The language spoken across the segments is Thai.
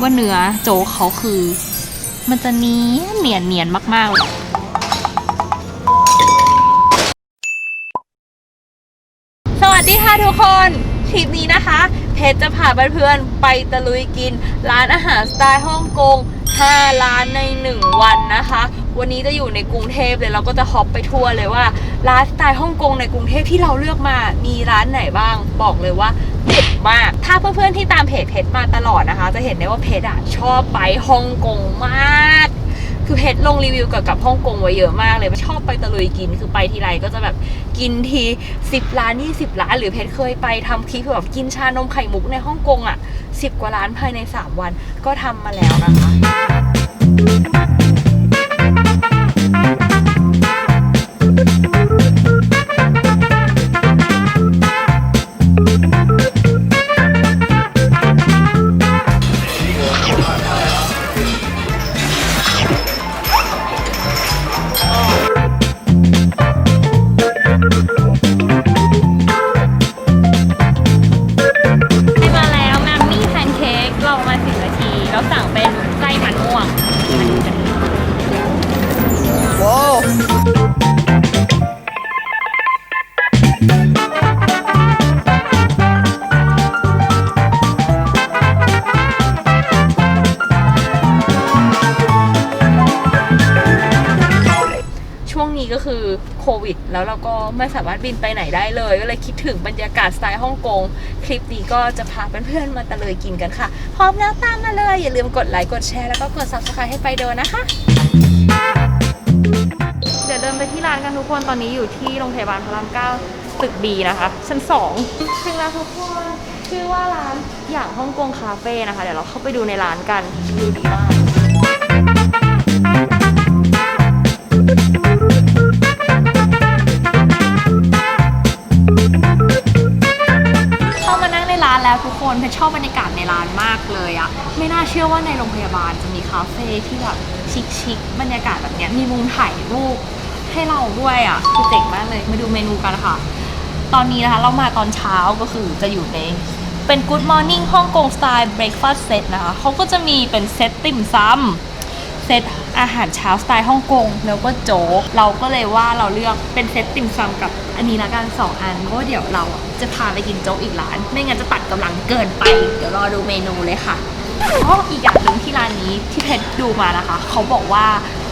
ว่าเนื้อโจ๊กเขาคือ มันจะเนี้ยเนียนเนียนมากๆเลยสวัสดีค่ะทุกคน ทริปนี้นะคะ เพชรจะพาเพื่อนๆไปตะลุยกิน ร้านอาหารสไตล์ฮ่องกง 5 ร้านใน 1 วันนะคะ วันนี้จะอยู่ในกรุงเทพเลยเราก็จะฮอปไปทั่วเลยว่า ร้านสไตล์ฮ่องกงในกรุงเทพที่เราเลือกมา มีร้านไหนบ้าง บอกเลยว่าเด็ดมาก ถ้าเพื่อนๆที่ตามเพจเพชรมาตลอดนะคะ จะเห็นได้ว่าเพชรอะชอบไปฮ่องกงมาก คือเพชรลงรีวิวเกี่ยวกับฮ่องกงไว้เยอะมากเลยชอบไปตะลุยกินคือไปทีไรก็จะแบบกินทีสิบล้านนี่สิบล้าน หรือเพชรเคยไปทำคลิปแบบกินชานมไข่มุกในฮ่องกงอะสิบกว่าล้านภายใน3วันก็ทำมาแล้วนะคะ ช่วงนี้ก็คือโควิด แล้วเราก็ไม่สามารถบินไปไหนได้เลย ก็เลยคิดถึงบรรยากาศสไตล์ฮ่องกง คลิปนี้ก็จะพาเพื่อนๆมาตะเลยกินกันค่ะ พร้อมแล้วตามมาเลย อย่าลืมกดไลค์ กดแชร์ แล้วก็กด subscribe ให้ไปโดนนะคะ เดี๋ยวเดินไปที่ร้านกันทุกคน ตอนนี้อยู่ที่โรงพยาบาลพระรามเก้า ตึกบีนะคะ ชั้นสองถึงแล้วทุกคนชื่อว่าร้านอย่างฮ่องกงคาเฟ่นะคะ เดี๋ยวเราเข้าไปดูในร้านกันดูดีมากเข้ามานั่งในร้านแล้วทุกคนเพชรชอบบรรยากาศในร้านมากเลยอะไม่น่าเชื่อว่าในโรงพยาบาลจะมีคาเฟ่ที่แบบชิคๆบรรยากาศแบบเนี้ยมีมุมถ่ายรูปให้เราด้วยอะคือเจ๋งมากเลยมาดูเมนูกันค่ะ ตอนนี้นะคะ เรามาตอนเช้าก็คือจะอยู่ในเป็น Good Morning ฮ่องกงสไตล์ Breakfast Set นะคะเขาก็จะมีเป็นเซตติ่มซำเซตอาหารเช้าสไตล์ฮ่องกงแล้วก็โจ๊กเราก็เลยว่าเราเลือกเป็นเซตติ่มซำกับอันนี้ละกันสองอันเพราะว่าเดี๋ยวเราอะจะพาไปกินโจ๊กอีกร้าน ไม่งั้นจะตัดกำลังเกินไป เดี๋ยวรอดูเมนูเลยค่ะอ๋ออีกอย่างหนึ่งที่ร้านนี้ที่เพชรดูมานะคะ เขาบอกว่า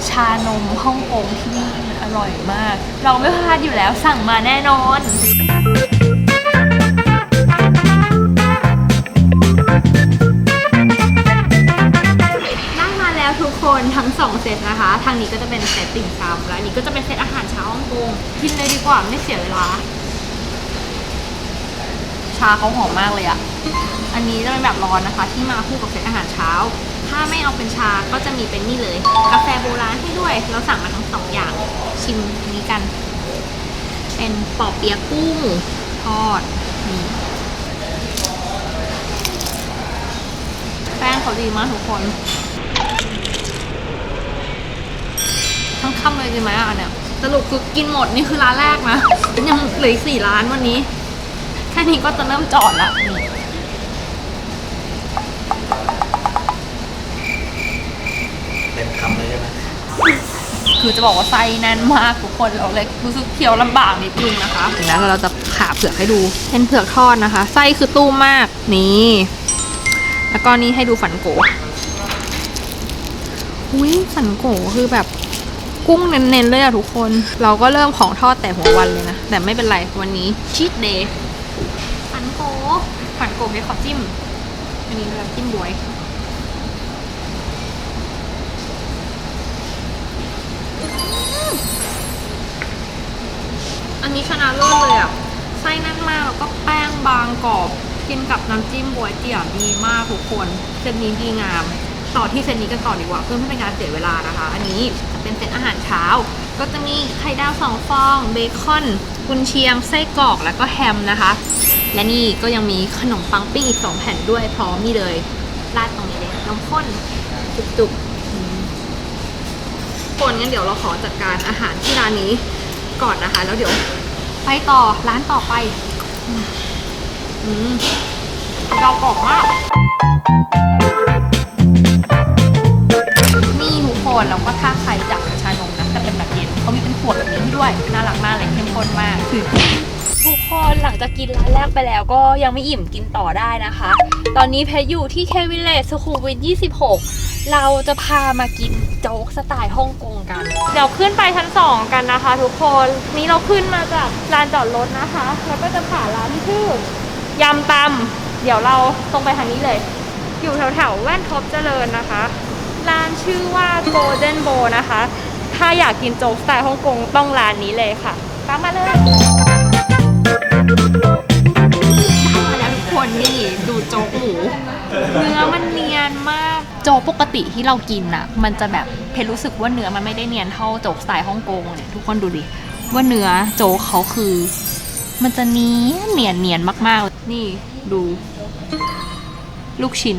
ชานมฮ่องกงที่นี่ อร่อยมาก เราไม่พลาดอยู่แล้วสั่งมาแน่นอน ได้มาแล้วทุกคนทั้ง2เซตนะคะ ทางนี้ก็จะเป็นเซตติ่มซำและอันนี้ก็จะเป็นเซตอาหารเช้าฮ่องกงกินเลยดีกว่าไม่เสียเวลา ชาเขาหอมมากเลยอะอันนี้จะเป็นแบบร้อนนะคะ ที่มาคู่กับเซตอาหารเช้าถ้าไม่เอาเป็นชาก็จะมีเป็นนี่เลย กาแฟโบราณให้ด้วย เราสั่งมาทั้งสองอย่างชิมนนี้กัน เป็นปอเปียะกุ้งทอดนี่แป้งเขาดีมากทุกคน ทั้งคำเลยดีไหมอะเนี่ยสรุปคือกินหมดนี่คือร้านแรกนะ ยังเหลือสี่ร้านวันนี้ แค่นี้ก็จะเริ่มจอดละนี่ เต็มคำเลยใช่ไหม คือจะบอกว่าไส้แน่นมากทุกคนเราเลยรู้สึกเคี้ยวลำบากนิดนึงนะคะถึงแล้วเราจะผ่าเผือกให้ดูเป็นเผือกทอดนะคะ ไส้คือตู้มากนี่แล้วก็นี่ให้ดูฝันโกอุ้ยฝันโกคือแบบกุ้งเน้นๆเลยอะทุกคน เราก็เริ่มของทอดแต่หัววันเลยนะ แต่ไม่เป็นไรวันนี้ชีตเดย์ฝันโกฝันโกให้ขอจิ้มอันนี้แบบจิ้มบวย นนี้ชนะเลิศเลยอะ ไส้แน่นมากแล้วก็แป้งบางกรอบ กินกับน้ำจิ้มบวยเตี๋ยวดีมากทุกคนเซตนี้ดีงาม ต่อที่เซตนี้กันต่อดีกว่าเพื่อไม่เป็นการเสียเวลานะคะ อันนี้เป็นเซตอาหารเช้า ก็จะมีไข่ดาวสองฟอง เบคอน กุนเชียง ไส้กรอก แล้วก็แฮมนะคะ และนี่ก็ยังมีขนมปังปิ้งอีกสองแผ่นด้วยพร้อมนี่เลยราดตรงนี้เลยน้ำข้นจุกๆคนงั้นเดี๋ยวเราขอจัดการอาหารที่ร้านนี้ ก่อนนะคะ แล้วเดี๋ยวไปต่อร้านต่อไป อืมเรากรอบมากนี่ทุกคนแล้วก็ถ้าใครอยากชานมนะแต่เป็นแบบเย็นเขามีเป็นขวดแบบนี้ด้วยน่ารักมากเลยเข้มข้นมากคือทุกคนหลังจากกินร้านแรกไปแล้วก็ยังไม่อิ่มกินต่อได้นะคะ ตอนนี้เพชรอยู่ที่เควิลเลจสุขุมวิท26 เราจะพามากินโจ๊กสไตล์ฮ่องกงกัน เดี๋ยวขึ้นไปชั้น 2 กันนะคะ ทุกคนนี่เราขึ้นมาจากลานจอดรถนะคะแล้วก็จะผ่านร้านที่ชื่อยำตำเดี๋ยวเราตรงไปทางนี้เลย อยู่แถวๆแว่นท็อปเจริญนะคะ ร้านชื่อว่า Golden Bowl นะคะ ถ้าอยากกินโจ๊กสไตล์ฮ่องกงต้องร้านนี้เลยค่ะตามมาเลย คนนี่ดูโจ๊กหมู เนื้อมันเนียนมาก โจ๊กปกติที่เรากินน่ะมันจะแบบเพชรรู้สึกว่าเนื้อมันไม่ได้เนียนเท่าโจ๊กสไตล์ฮ่องกงเนี่ยทุกคนดูดิว่าเนื้อโจ๊กเขาคือ มันจะเนียนเนียนเนียนมากๆ นี่ดู ลูกชิ้น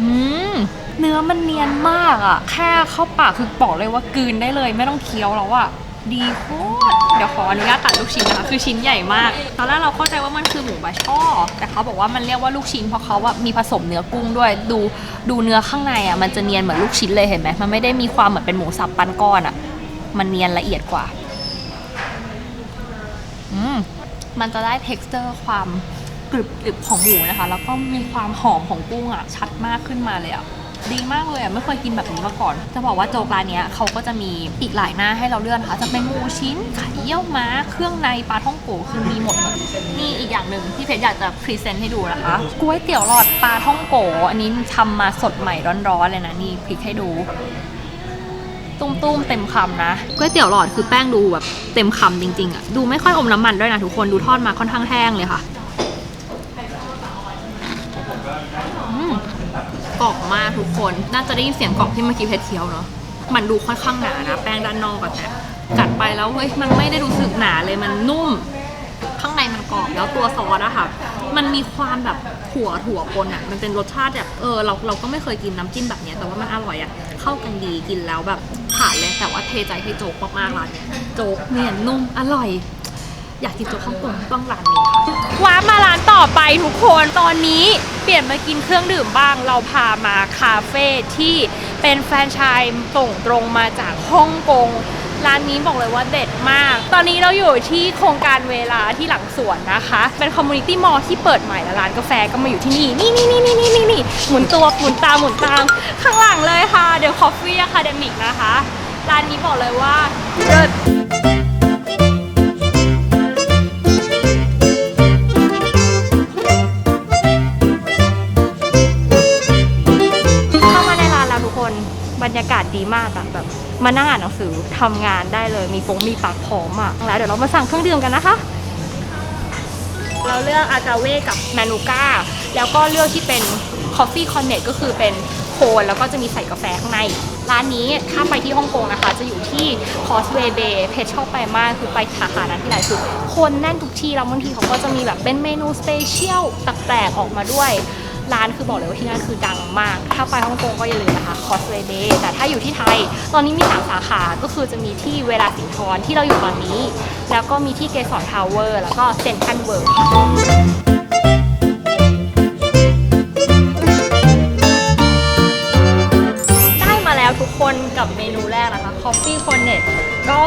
อืมเนื้อมันเนียนมากอะแค่เข้าปากคือบอกเลยว่ากืนได้เลย ไม่ต้องเคี้ยวแล้วอะ ดีโคตรเดี๋ยวขออนุญาตตัดลูกชิ้นนะคะ คือชิ้นใหญ่มาก ตอนแรกเราเข้าใจว่ามันคือหมูบาช่อ แต่เขาบอกว่ามันเรียกว่าลูกชิ้นเพราะเขาว่ามีผสมเนื้อกุ้งด้วย ดูดูเนื้อข้างในอะ่ะมันจะเนียนเหมือนลูกชิ้นเลยเห็นไหมมันไม่ได้มีความเหมือนเป็นหมูสับปั้นก้อนอะ่ะ มันเนียนละเอียดกว่า อืมมันจะได้ t e x t อร์ความกรึบกรึบของหมูนะคะ แล้วก็มีความหอมของกุ้งอะ ชัดมากขึ้นมาเลยอะ ดีมากเลยอะไม่เคยกินแบบนี้มาก่อน จะบอกว่าโจ๊กร้านเนี้ยเขาก็จะมีอีกหลายหน้าให้เราเลือกนะคะจะเป็นหมูชิ้นไข่เยี่ยวม้า เครื่องในปลาท่องโกคือมีหมดเลยนี่อีกอย่างหนึ่งที่เพชรอยากจะพรีเซนต์ให้ดูนะคะก๋วยเตี๋ยวหลอดปลาท่องโกอันนี้ทำมาสดใหม่ร้อนๆเลยนะนี่พริกให้ดูตุ้มๆเต็มคำนะก๋วยเตี๋ยวหลอดคือแป้งดูแบบเต็มคำจริงๆอะดูไม่ค่อยอมน้ำมันด้วยนะทุกคนดูทอดมาค่อนข้างแห้งเลยค่ะอืม กรอบมากทุกคน น่าจะได้ยินเสียงกรอบที่เมื่อกี้เพชรเคี้ยวเนาะ มันดูค่อนข้างหนานะ แป้งด้านนอกอะแต่กัดไปแล้วเฮ้ยมันไม่ได้รู้สึกหนาเลยมันนุ่ม ข้างในมันกรอบแล้วตัวซอสอะค่ะ มันมีความแบบถั่วถั่วปนอะมันเป็นรสชาติแบบเออเราเราก็ไม่เคยกินน้ำจิ้มแบบเนี้ยแต่ว่ามันอร่อยอะเข้ากันดีกินแล้วแบบผ่านเลยแต่ว่าเทใจให้โจ๊กมากๆร้านเนี้ยโจ๊กเนียนนุ่มอร่อย อยากกินโจ๊กฮ่องกงต้องร้านนี้ค่ะว้ามาร้านต่อไปทุกคนตอนนี้เปลี่ยนมากินเครื่องดื่มบ้าง เราพามาคาเฟ่ที่เป็นแฟรนไชส์ส่งตรงมาจากฮ่องกงร้านนี้บอกเลยว่าเด็ดมาก ตอนนี้เราอยู่ที่โครงการเวลาที่หลังสวนนะคะ เป็นคอมมูนิตี้มอลล์ที่เปิดใหม่แล้วร้านกาแฟก็มาอยู่ที่นี่ นี่นี่นี่นี่นี่นี่นี่หมุนตัวหมุนตามหมุนตามข้างหลังเลยค่ะ เดี๋ยวคอฟฟี่อะคาเดมิกนะคะ ร้านนี้บอกเลยว่าเลิศ ดีมากอะแบบมานั่งอ่านหนังสือทำงานได้เลยมีฟงมีปากพร้อมอะแล้วเดี๋ยวเรามาสั่งเครื่องดื่มกันนะคะ เราเลือกอากาเว่กับแมนูก้าแล้วก็เลือกที่เป็นคอฟฟี่คอนเนตก็คือเป็นโคนแล้วก็จะมีใส่กาแฟข้างใน ร้านนี้ถ้าไปที่ฮ่องกงนะคะ จะอยู่ที่คอสเวเบย์เพชรชอบไปมากคือไปสาขานั้นที่ไหนคือคนแน่นทุกที่แล้วบางทีเขาก็จะมีแบบเป็นเมนูสเปเชียลแปลกๆออกมาด้วย ร้านคือบอกเลยว่าที่นั่นคือดังมาก ถ้าไปฮ่องกงก็อย่าลืมนะคะคอสเวเดย์แต่ถ้าอยู่ที่ไทย ตอนนี้มีสามสาขา ก็คือจะมีที่เวลาสินทรที่เราอยู่ตอนนี้ แล้วก็มีที่เกสรทาวเวอร์ แล้วก็เซนทันเวิร์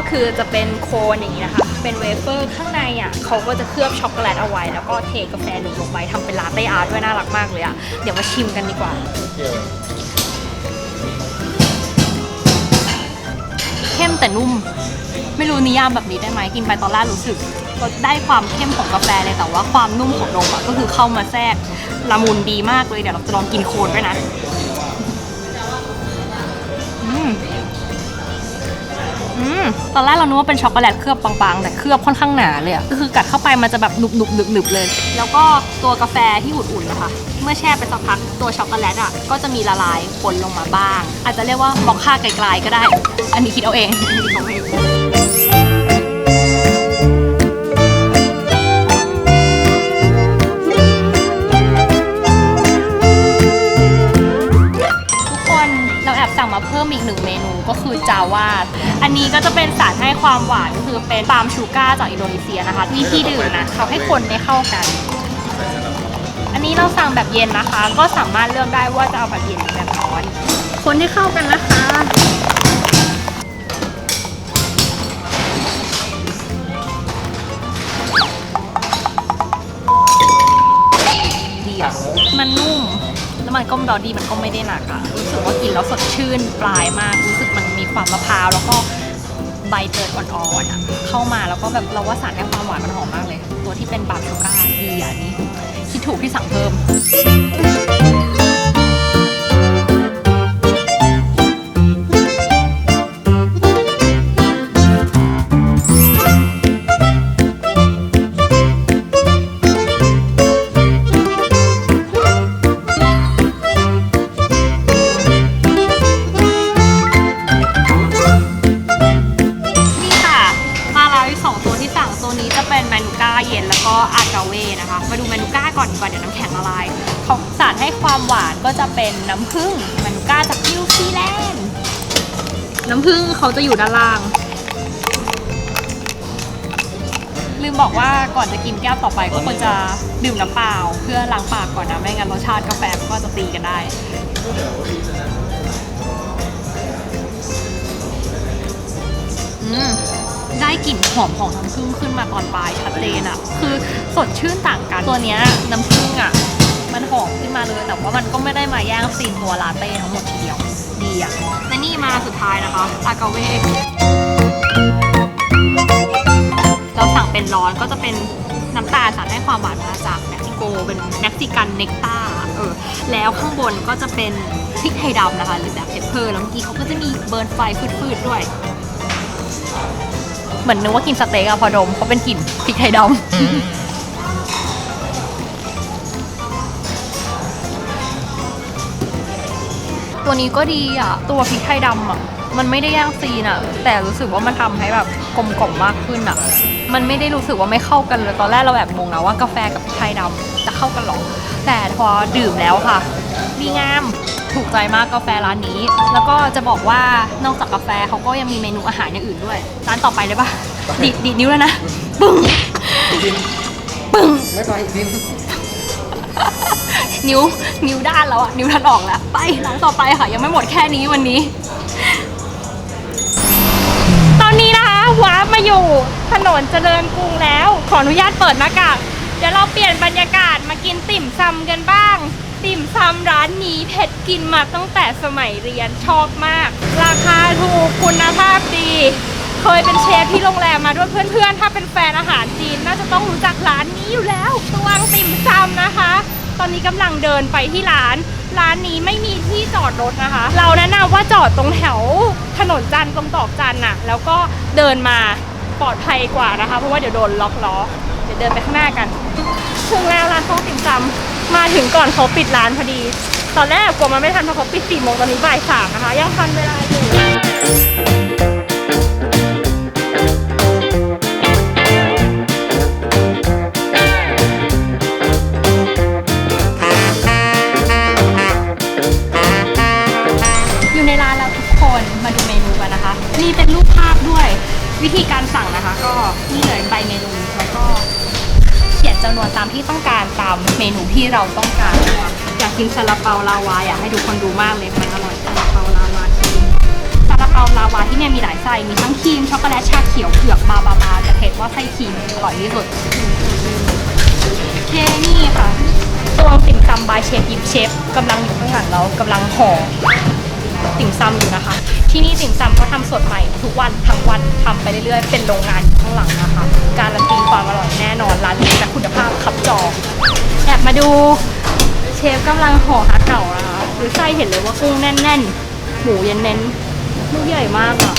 คือจะเป็นโคนอย่างนี้นะคะ เป็นเวเฟอร์ข้างในอะเขาก็จะเคลือบช็อกโกแลตเอาไว้ แล้วก็เทกาแฟหนึ่งลงไปทำเป็นลาเต้อาร์ตด้วยน่ารักมากเลยอะ เดี๋ยวมาชิมกันดีกว่า เข้มแต่นุ่ม ไม่รู้นิยามแบบนี้ได้ไหมกินไปตอนแรกรู้สึกรสได้ความเข้มของกาแฟเลยแต่ว่าความนุ่มของนมอะก็คือเข้ามาแทรกละมุนดีมากเลยเดี๋ยวเราจะลองกินโคนด้วยนะ มตอนแรกเรานึกว่าเป็นช็อกโกแลตเคลือบบางๆ แต่เคลือบค่อนข้างหนาเลยอะก็คือกัดเข้าไปมันจะแบบหนุบหนุบหนึบหนึบเลย แล้วก็ตัวกาแฟที่อุ่นๆนะคะเมื่อแช่ไปสักพักตัวช็อกโกแลตอะก็จะมีละลายปนลงมาบ้าง อาจจะเรียกว่ามอคค่าไกลๆก็ได้ อันนี้คิดเอาเองอันนี้เขาไม่รู้ทุกคนเราแอบสั่งมาเพิ่มอีกหนึ่งเมนู ก็คือจาว่าอันอันนี้ก็จะเป็นสารให้ความหวานก็คือเป็นปาล์มชูการ์จากอินโดนีเซียนะคะวิธีดื่มนะเขาให้คนได้เข้ากัน อันนี้เราสั่งแบบเย็นนะคะ ก็สามารถเลือกได้ว่าจะเอาแบบเย็นหรือแบบร้อน คนให้เข้ากันนะคะดีอะมันนุ่มแล้วมันก็ดอดีมันก็ไม่ได้หนักอะรู้สึกว่ากินแล้วสดชื่นปลายมากรู้สึกมันมี ความมะพร้าวแล้วก็ใบเตยอ่อนๆอะเข้ามาแล้วก็แบบเราว่าสารให้ความหวานมันหอมมากเลย ตัวที่เป็นบาร์ชูการ์ดีอะนี่คิดถูกที่สั่งเพิ่มาเวนะคะ มาดูแมนูก้าก่อนดีกว่าเดี๋ยวน้ำแข็งละลายเขาสารให้ความหวานก็จะเป็นน้ำผึ้งแมนูก้าจากนิวซีแลนด์น้ำผึ้งเขาจะอยู่ด้านล่าง ลืมบอกว่าก่อนจะกินแก้วต่อไปก็ควรจะดื่มน้ำเปล่า เพื่อล้างปากก่อนนะไม่งั้นรสชาติกาแฟก็จะตีกันได้อืม ได้กลิ่นหอมของน้ำผึ้งขึ้นมาตอนปลายชัดเจนอะคือสดชื่นต่างกันตัวเนี้ยน้ำผึ้งอะมันหอมขึ้นมาเลย แต่ว่ามันก็ไม่ได้มาแย่งซีนตัวลาเต้ทั้งหมดทีเดียวดีอะและนี่มาสุดท้ายนะคะอากาเวเราสั่งเป็นร้อนก็จะเป็นน้ำตาลสารให้ความหวานมาจากเม็กซิโกเป็นเม็กซิกันเนกตาเออแล้วข้างบนก็จะเป็นพริกไทยดำนะคะหรือแบบเพปเปอร์แล้วเมื่อกี้เขาก็จะมีเบิร์นไฟฟืดๆด้วย เหมือนนึกว่ากินสเต็กอะพอดมเพราะเป็นกลิ่นพริกไทยดำตัวนี้ก็ดีอะตัวพริกไทยดำอะมันไม่ได้ย่างซีนอะแต่รู้สึกว่ามันทำให้แบบกลมกล่อมมากขึ้นอะมันไม่ได้รู้สึกว่าไม่เข้ากันเลยตอนแรกเราแบบงงนะว่ากาแฟกับพริกไทยดำจะเข้ากันหรอแต่พอดื่มแล้วค่ะดีงาม ถูกใจมากกาแฟร้านนี้ แล้วก็จะบอกว่านอกจากกาแฟเขาก็ยังมีเมนูอาหารอย่างอื่นด้วย ร้านต่อไปเลยปะดีดดีดนิ้วแล้วนะ ปึ้ง ปึ้ง ไม่ไปดินนิ้วนิ้วด้านแล้วอะนิ้วทันออกแล้ว ไปร้านต่อไปค่ะ ยังไม่หมดแค่นี้วันนี้ ตอนนี้นะคะวาร์ปมาอยู่ถนนเจริญกรุงแล้ว ขออนุญาตเปิดหน้ากากเดี๋ยวเราเปลี่ยนบรรยากาศมากินติ่มซำกันบ้าง ติ่มซำร้านนี้เผ็ดกินมาตั้งแต่สมัยเรียนชอบมาก ราคาถูกคุณภาพดี เคยเป็นเชฟที่โรงแรมมาด้วยเพื่อนๆ ถ้าเป็นแฟนอาหารจีนน่าจะต้องรู้จักร้านนี้อยู่แล้วตวงติ่มซำนะคะ ตอนนี้กำลังเดินไปที่ร้าน ร้านนี้ไม่มีที่จอดรถนะคะ เราแนะนำว่าจอดตรงแถวถนนจันทร์ตรงตอกจันทร์น่ะ แล้วก็เดินมาปลอดภัยกว่านะคะ เพราะว่าเดี๋ยวโดนล็อกล้อ เดี๋ยวเดินไปข้างหน้ากัน ถึงแล้วร้านข้าวติ่มซำ มาถึงก่อนเขาปิดร้านพอดี ตอนแรกกลัวมาไม่ทันเพราะเขาปิดสี่โมงตอนนี้บ่ายสามนะคะ ยังทันเวลาอยู่อยู่ในร้านแล้วทุกคนมาดูเมนูกันนะคะ นี่เป็นรูปภาพด้วยวิธีการสั่งนะคะ ก็นี่เลยใบเมนู จำนวนตามที่ต้องการตามเมนูที่เราต้องการอยากกินซาลาเปาลาวาอยากให้ทุกคนดูมากเลยมันอร่อยซาลาเปาลาวาครีมซาลาเปาลาวาที่เนี่ยมีหลายไส้มีทั้งครีมช็อกโกแลตชาเขียวเผือกบาบาบาแต่เผ็ดว่าไส้ครีมอร่อยที่สุดเคนี่ค่ะตัวติ่มซำบายเชฟยิปเชฟกำลังอยู่ข้างหลังเรากำลังห่อติ่มซำอยู่นะคะ ที่นี่ติ่มซำเขาทำสดใหม่ทุกวันทั้งวันทำไปเรื่อยๆ เป็นโรงงานอยู่ข้างหลังนะคะ การันตีความอร่อยแน่นอนร้านนี้และคุณภาพขับจองแอบมาดูเชฟกำลังห่อฮักเก่านะคะหรือไส้เห็นเลยว่ากุ้งแน่นๆ หมูเย็นเน้นลูกใหญ่มากอะ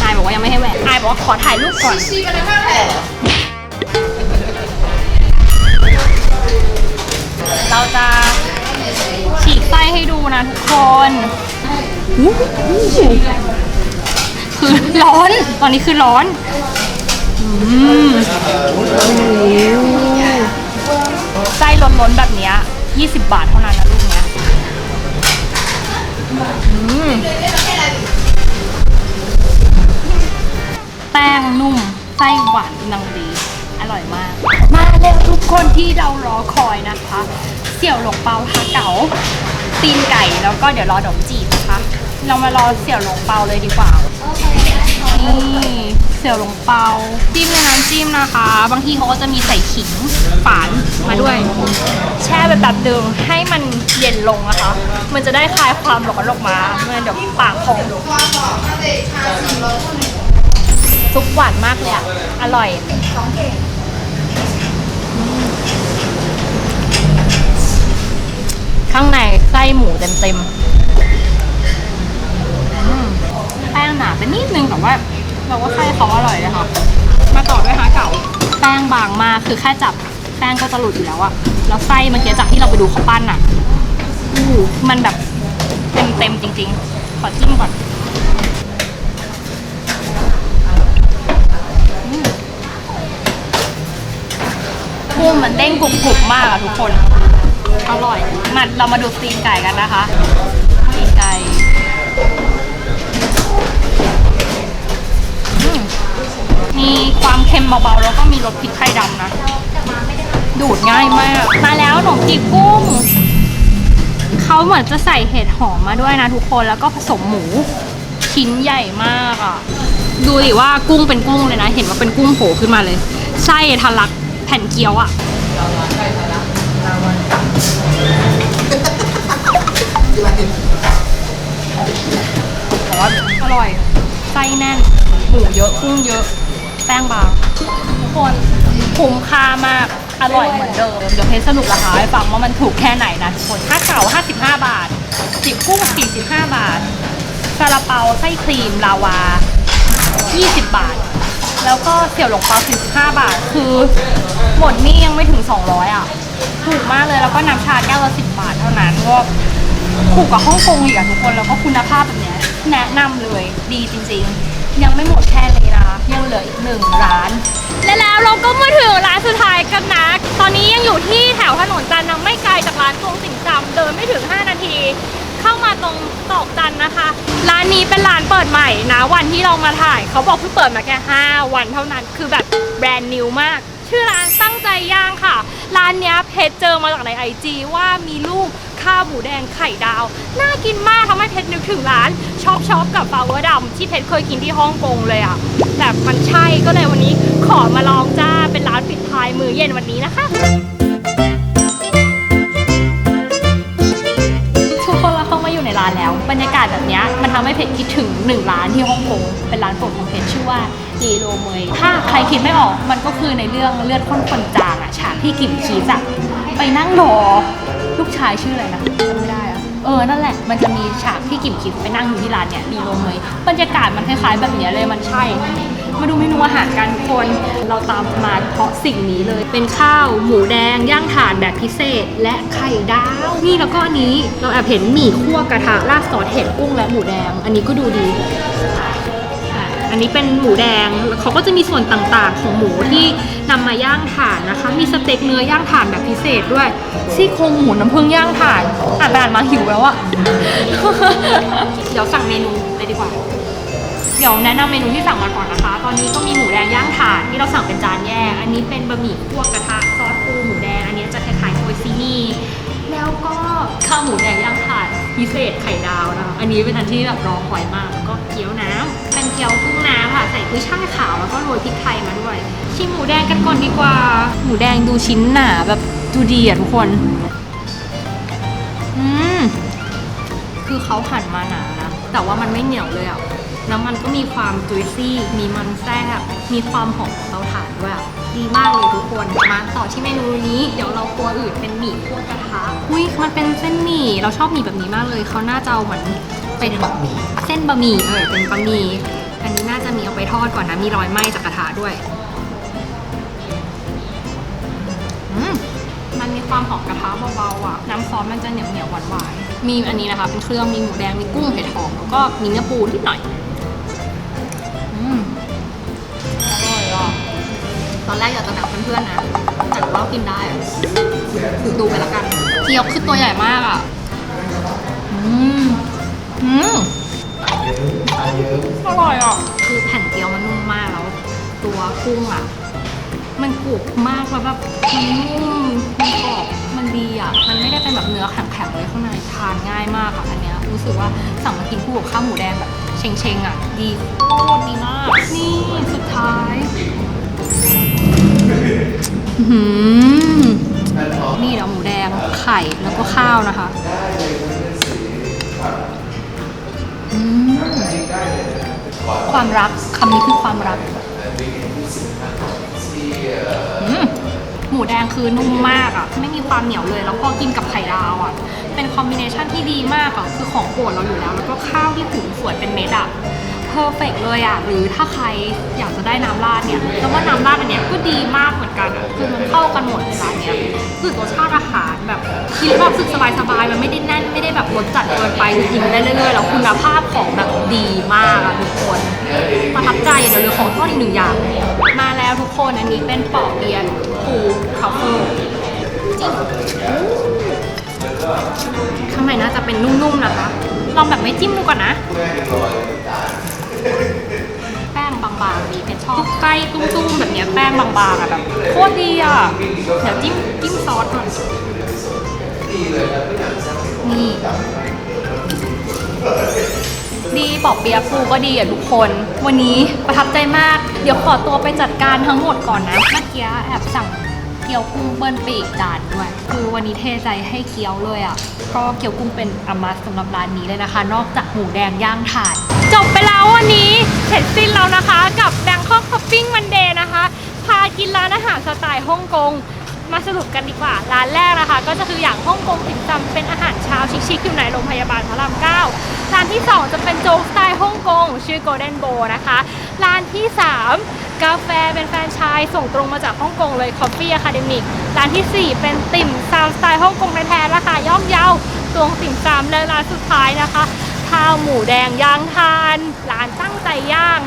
อายบอกว่ายังไม่ให้แหวกอายบอกว่าขอถ่ายรูปก่อนเราจะฉีกไส้ให้ดูนะทุกคนคือร้อน ตอนนี้คือร้อน อืมไส้ล้นๆแบบเนี้ย20 บาทเท่านั้นนะลูกเนี้ยอืม ป้งนุ่ม ไส้หวานกำลังดี อร่อยมาก มาเร็วทุกคนที่เรารอคอยนะคะ เสี่ยวหลงเปาฮาเก๋าตีนไก่แล้วก็เดี๋ยวรอดมจีบนะคะ เรามารอเสี่ยวหลงเปาเลยดีกว่า นี่เสี่ยวหลงเปาจิ้มในน้ำจิ้มนะคะ บางทีเขาก็จะมีใส่ขิงฝานมาด้วย แช่ไปแบบนึงให้มันเย็นลงนะคะ มันจะได้คลายความร้อนออกมาเมื่อเดี๋ยวปากพอง ซุปหวานมากเลยอะอร่อยข้างในไส้หมูเต็มๆอืมแป้งหนาไปนิดนึงแต่ว่าเราว่าไส้เขาอร่อยเลยค่ะ มาต่อด้วยฮะเก่า แป้งบางมากคือแค่จับแป้งก็จะหลุดอยู่แล้วอะแล้วไส้เมื่อกี้จากที่เราไปดูเขาปั้นอะอู้มันแบบเต็มๆจริง ๆ ขอจิ้มก่อน กุ้งมันเด้งกรุบๆมากอะทุกคน อร่อยมาเรามาดูตีนไก่กันนะคะตีนไก่อืมมีความเค็มเบาๆแล้วก็มีรสพริกไทยดำนะ ดูดง่ายมาก มาแล้วขนมจีบกุ้งเขาเหมือนจะใส่เห็ดหอมมาด้วยนะทุกคนแล้วก็ผสมหมูชิ้นใหญ่มากอะ ดูดิว่ากุ้งเป็นกุ้งเลยนะ เห็นว่าเป็นกุ้งโผล่ขึ้นมาเลยไส้ทะลัก แผ่นเกี๊ยวอะอร่อย ไส้แน่น หมูเยอะกุ้งเยอะ แป้งบาง ทุกคนคุ้มค่ามาก อร่อยเหมือนเดิม เดี๋ยวเพจสรุปราคาให้ฟังว่ามันถูกแค่ไหนนะทุกคนถ้าเก่า 55 บาทจิบกุ้ง45 บาทซาลาเปาไส้ครีมลาวา 20 บาท แล้วก็เสี่ยวหลงเปา45 บาท คือหมดนี่ยังไม่ถึง 200 อะ ถูกมากเลย แล้วก็น้ำชาแก้วละ10 บาทเท่านั้นก็ถูกกว่าฮ่องกงอีกอะทุกคน แล้วก็คุณภาพแบบเนี้ยแนะนำเลยดีจริงๆ ยังไม่หมดแค่นี้นะยังเหลืออีกหนึ่งร้าน และแล้วเราก็มาถึงร้านสุดท้ายกันนะ ตอนนี้ยังอยู่ที่แถวถนนจันทร์ไม่ไกลจากร้านตรงสิงจำเดินไม่ถึง 5 นาที ตรงตอกจันนะคะ ร้านนี้เป็นร้านเปิดใหม่นะ วันที่เรามาถ่าย เขาบอกเพิ่งเปิดมาแค่ 5 วันเท่านั้นคือแบบแบรนด์นิวมาก ชื่อร้านตั้งใจย่างค่ะ ร้านเนี้ยเพจเจอมาจากในไอจีว่ามีรูปข้าวหมูแดงไข่ดาว น่ากินมากทำให้เพชรนึกถึงร้านช็อปช็อปกับฟาวเวอร์ดำที่เพชรเคยกินที่ฮ่องกงเลยอะแต่มันใช่ก็เลยวันนี้ขอมาลองจ้าเป็นร้านปิดท้ายมือเย็นวันนี้นะคะ ร้านแล้ว บรรยากาศแบบนี้มันทำให้เพชรคิดถึงหนึ่งร้านที่ฮ่องกงเป็นร้านโปรดของเพชรชื่อว่าจีโรเมยถ้าใครคิดไม่ออกมันก็คือในเรื่องเลือดข้นคนจางอะฉากที่กิมชีสอะไปนั่งรอลูกชายชื่ออะไรนะจำไม่ได้อะเออ นั่นแหละ มันจะมีฉากที่กิมชีสไปนั่งอยู่ที่ร้านเนี่ยจีโรเมยบรรยากาศมันคล้ายๆแบบนี้เลยมันใช่ มาดูเมนูอาหารกันทุกคน เราตามมาเพราะสิ่งนี้เลย เป็นข้าวหมูแดงย่างถ่านแบบพิเศษและไข่ดาว นี่แล้วก็อันนี้เราแอบเห็นหมี่คั่วกระทะราดซอสเห็ดกุ้งและหมูแดง อันนี้ก็ดูดีอันนี้เป็นหมูแดงเขาก็จะมีส่วนต่างๆ ของหมูที่นำมาย่างถ่านนะคะ มีสเต็กเนื้อย่างถ่านแบบพิเศษด้วย ซี่โครงหมูน้ำผึ้งย่างถ่านอ่านไปอ่านมาหิวแล้วอะเดี๋ยวสั่งเมนูเลยดีกว่า เดี๋ยวแนะนำเมนูที่สั่งมาก่อนนะคะ ตอนนี้ก็มีหมูแดงย่างถ่านที่เราสั่งเป็นจานแยก อันนี้เป็นบะหมี่คั่วกระทะซอสปูหมูแดง อันนี้จะคล้ายๆโคยซีนี่แล้วก็ข้าวหมูแดงย่างถ่านพิเศษไข่ดาวนะคะอันนี้เป็นอันที่แบบรอคอยมากแล้วก็เกี๊ยวน้ำเป็นเกี๊ยวกุ้งน้ำค่ะใส่กุ้ยช่ายขาวแล้วก็โรยพริกไทยมาด้วย ชิมหมูแดงกันก่อนดีกว่า หมูแดงดูชิ้นหนาแบบดูดีอะทุกคนอืมคือเขาหั่นมาหนานะแต่ว่ามันไม่เหนียวเลยอะ แล้วมันก็มีความจุยซี่ มีมันแทรกมีความหอมของเตาถ่านด้วยอะดีมากเลยทุกคน มาต่อที่เมนูนี้ เดี๋ยวเราครัวอื่นเป็นหมี่คั่วกระทะอุ้ยมันเป็นเส้นหมี่ เราชอบหมี่แบบนี้มากเลย เขาน่าจะเอาเหมือนไปทบะหมี่ เส้นบะหมี่เออเป็นบะหมี่ อันนี้น่าจะมีเอาไปทอดก่อนนะ มีรอยไหม้จากกระทะด้วยอืมมันมีความหอมกระทะเบาๆอะ น้ำซอสมันจะเหนียวเหนียวๆหวานๆมีอันนี้นะคะ เป็นเครื่อง มีหมูแดง มีกุ้งเผ็ดหอม แล้วก็มีเนื้อปูนิดหน่อย ตอนแรกอยากจะแบ่งเพื่อนๆนะ แต่ว่ากินได้ดูดูไปแล้วกันเกี๊ยวคือตัวใหญ่มากอะ อืมอืมอร่อยอะ คือแผ่นเกี๊ยวมันนุ่มมากแล้ว ตัวกุ้งอะ มันกรุบมากแล้วแบบมันนุ่มมันกรอบมันดีอะ มันไม่ได้เป็นแบบเนื้อแข็งๆเลยข้างในทานง่ายมากอะอันเนี้ยรู้สึกว่าสั่งมากินคู่กับข้าวหมูแดงแบบเชงๆอะ ดีโคตรดีมาก นี่สุดท้าย นี่เดี๋ยวหมูแดง ไข่ แล้วก็ข้าวนะคะความรักคำนี้คือความรัก หมูแดงคือนุ่มมากอะ ไม่มีความเหนียวเลย แล้วพอกินกับไข่ดาวอะ เป็นคอมบิเนชันที่ดีมากอะ คือของโปรดเราอยู่แล้ว แล้วก็ข้าวที่หุงสวยเป็นเม็ดอะ เพอร์เฟกเลยอะ หรือถ้าใครอยากจะได้น้ำราดเนี่ยแล้วว่าน้ำราดอันเนี้ยก็ดีมากเหมือนกันอะ คือมันเข้ากันหมดในร้านเนี้ยคือรสชาติอาหารแบบกินแล้วแบบรู้สึกสบายๆ มันไม่ได้แน่นไม่ได้แบบรสจัดเกินไปคือกินได้เรื่อยๆ แล้วคุณภาพของแบบดีมากอะทุกคน ประทับใจเดี๋ยวเหลือของทอดอีกหนึ่งอย่าง มาแล้วทุกคนอันนี้เป็นปอเปียะปูทรัฟเฟิลจิ้มข้างในน่าจะเป็นนุ่มๆนะคะ ลองแบบไม่จิ้มดูก่อนนะ แป้งบางๆดีเพชรชอบใกล้ตุ้มๆแบบเนี้ยแป้งบางๆอะแบบโคตรดีอะเดี๋ยวจิ้มจิ้มซอสก่อนนี่ดีปอกเปียะปูก็ดีอะทุกคน วันนี้ประทับใจมาก เดี๋ยวขอตัวไปจัดการทั้งหมดก่อนนะเมื่อกี้แอบสั่ง เกี๊ยวกุ้งเบิ้ลไปอีกจานด้วย คือวันนี้เทใจให้เกี๊ยวเลยอะเพราะเกี๊ยวกุ้งเป็นอมัสสำหรับร้านนี้เลยนะคะ นอกจากหมูแดงย่างถ่าน จบไปแล้ววันนี้เสร็จสิ้นแล้วนะคะ กับ Bangkok Shopping Monday นะคะ พากินร้านอาหารสไตล์ฮ่องกงมาสรุปกันดีกว่า ร้านแรกนะคะ ก็จะคืออย่างฮ่องกงติ่มซำเป็นอาหารเช้าชิคๆอยู่ในโรงพยาบาลพระรามเก้าร้านที่ 2 จะเป็นโจ๊กสไตล์ฮ่องกงชื่อ Golden Bowl นะคะ ร้านที่ 3 กาแฟเป็นแฟรนไชายส่งตรงมาจากฮ่องกงเลย Coffee Academic ร้านทีสี่4 เป็นติ่มซำสไตล์ฮ่องกงแท้ๆราคาย่อมเยาตวงติ่มซำและร้านสุดท้ายนะคะ ข้าวหมูแดงย่างทานร้านตั้งใจย่าง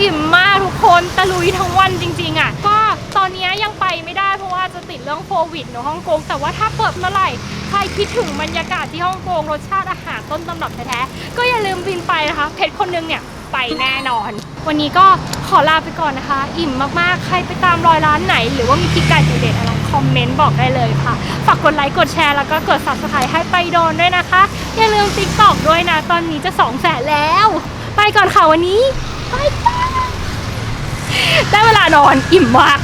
อิ่มมากทุกคนตะลุยทั้งวันจริงๆอะก็ตอนนี้ยังไปไม่ได้เพราะว่าจะติดเรื่องโควิดในฮ่องกงแต่ว่าถ้าเปิดเมื่อไหร่ใครคิดถึงบรรยากาศที่ฮ่องกงรสชาติอาหารต้นตำรับแท้ๆก็อย่าลืมบินไปนะคะเพจคนนึงเนี่ย ไปแน่นอน วันนี้ก็ขอลาไปก่อนนะคะ อิ่มมากๆ ใครไปตามรอยร้านไหน หรือว่ามีพิกัดเด็ดอะไรคอมเมนต์บอกได้เลยค่ะ ฝากกดไลค์กดแชร์แล้วก็กด subscribe ให้ไปโดนด้วยนะคะ อย่าลืมติ๊กตอกด้วยนะ ตอนนี้จะสองแสนแล้ว ไปก่อนค่ะวันนี้บายบาได้เวลานอนอิ่มมาก